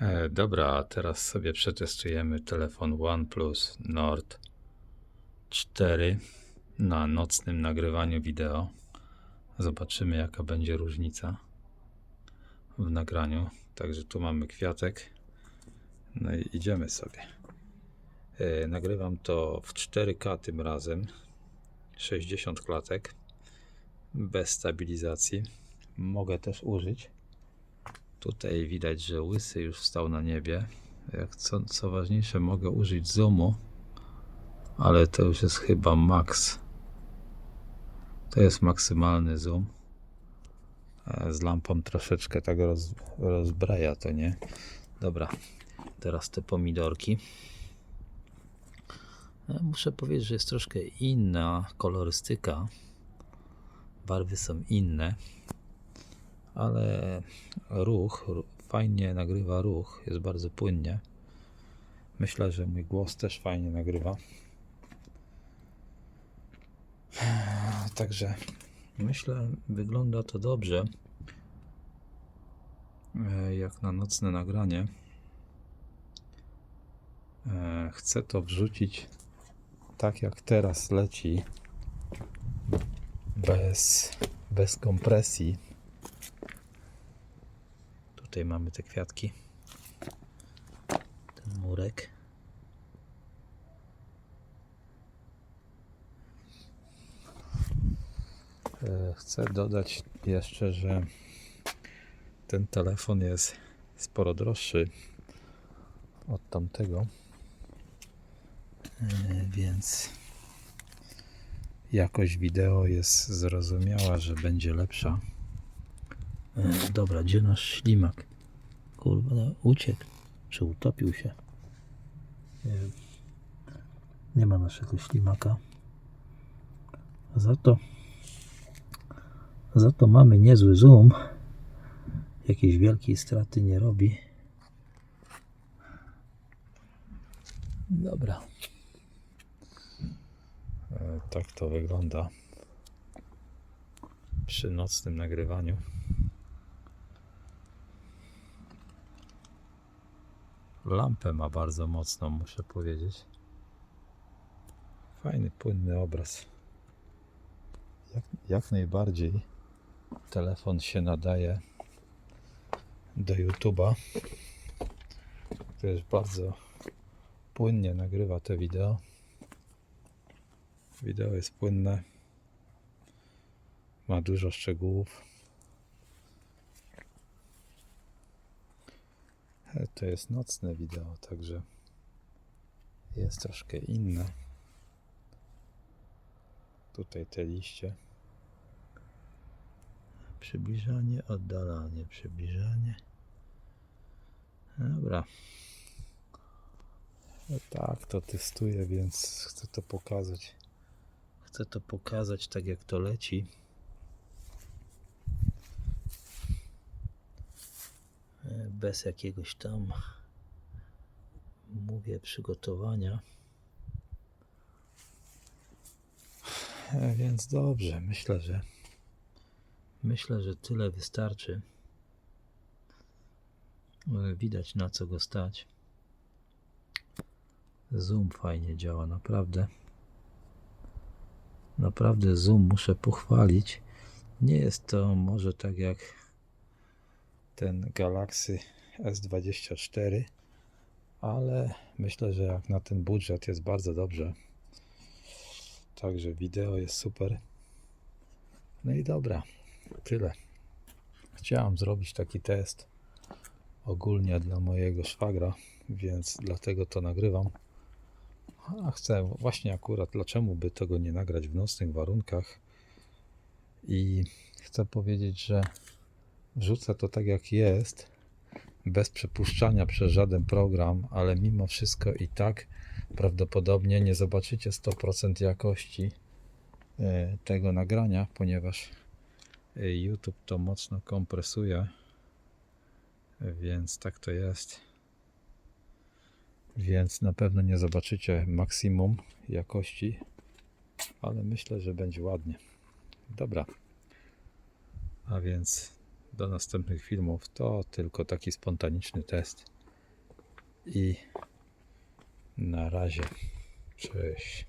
E, dobra, teraz sobie przetestujemy telefon OnePlus Nord 4 na nocnym nagrywaniu wideo. Zobaczymy, jaka będzie różnica w nagraniu. Także tu mamy kwiatek. No i idziemy sobie. E, nagrywam to w 4K tym razem. 60 klatek. Bez stabilizacji. Mogę też użyć. Tutaj widać, że łysy już wstał na niebie. Jak co, co ważniejsze, mogę użyć zoomu, ale to już jest chyba max. To jest maksymalny zoom. E, Z lampą troszeczkę tak roz, rozbraja to, nie? Dobra, teraz te pomidorki. E, Muszę powiedzieć, że jest troszkę inna kolorystyka. Barwy są inne ale ruch, ru- fajnie nagrywa ruch, jest bardzo płynnie. Myślę, że mój głos też fajnie nagrywa. Także myślę, wygląda to dobrze. E, Jak na nocne nagranie. E, Chcę to wrzucić tak jak teraz leci. Bez, bez kompresji. Tutaj mamy te kwiatki. Ten murek. E, Chcę dodać jeszcze, że ten telefon jest sporo droższy od tamtego. E, Więc jakość wideo jest zrozumiała, że będzie lepsza. E, Dobra, gdzie nasz ślimak? Kurwa, no, uciekł. Czy utopił się? Nie. Nie ma naszego ślimaka. Za to za to mamy niezły zoom. Jakiejś wielkiej straty nie robi. Dobra. E, Tak to wygląda przy nocnym nagrywaniu. Lampę ma bardzo mocną, muszę powiedzieć. Fajny, płynny obraz. Jak, jak najbardziej telefon się nadaje do YouTube'a. Też bardzo płynnie nagrywa te wideo. Wideo jest płynne. Ma dużo szczegółów. To jest nocne wideo, także jest troszkę inne. Tutaj te liście. Przybliżanie, oddalanie, przybliżanie. Dobra. No tak, to testuję, więc chcę to pokazać. Chcę to pokazać tak jak to leci. Bez jakiegoś tam mówię przygotowania. Więc dobrze, myślę, że myślę, że tyle wystarczy. Widać na co go stać. Zoom fajnie działa, naprawdę. Naprawdę zoom muszę pochwalić. Nie jest to może tak jak ten Galaxy S24, ale myślę, że jak na ten budżet jest bardzo dobrze. Także wideo jest super. No i dobra, tyle. Chciałam zrobić taki test ogólnie dla mojego szwagra, więc dlatego to nagrywam. A chcę właśnie akurat, dlaczego by tego nie nagrać w nocnych warunkach. I chcę powiedzieć, że wrzucę to tak jak jest, bez przepuszczania przez żaden program, ale mimo wszystko i tak prawdopodobnie nie zobaczycie 100% jakości e, tego nagrania, ponieważ e, YouTube to mocno kompresuje, więc tak to jest. Więc na pewno nie zobaczycie maksimum jakości, ale myślę, że będzie ładnie. Dobra. A więc do następnych filmów. To tylko taki spontaniczny test. I na razie. Cześć.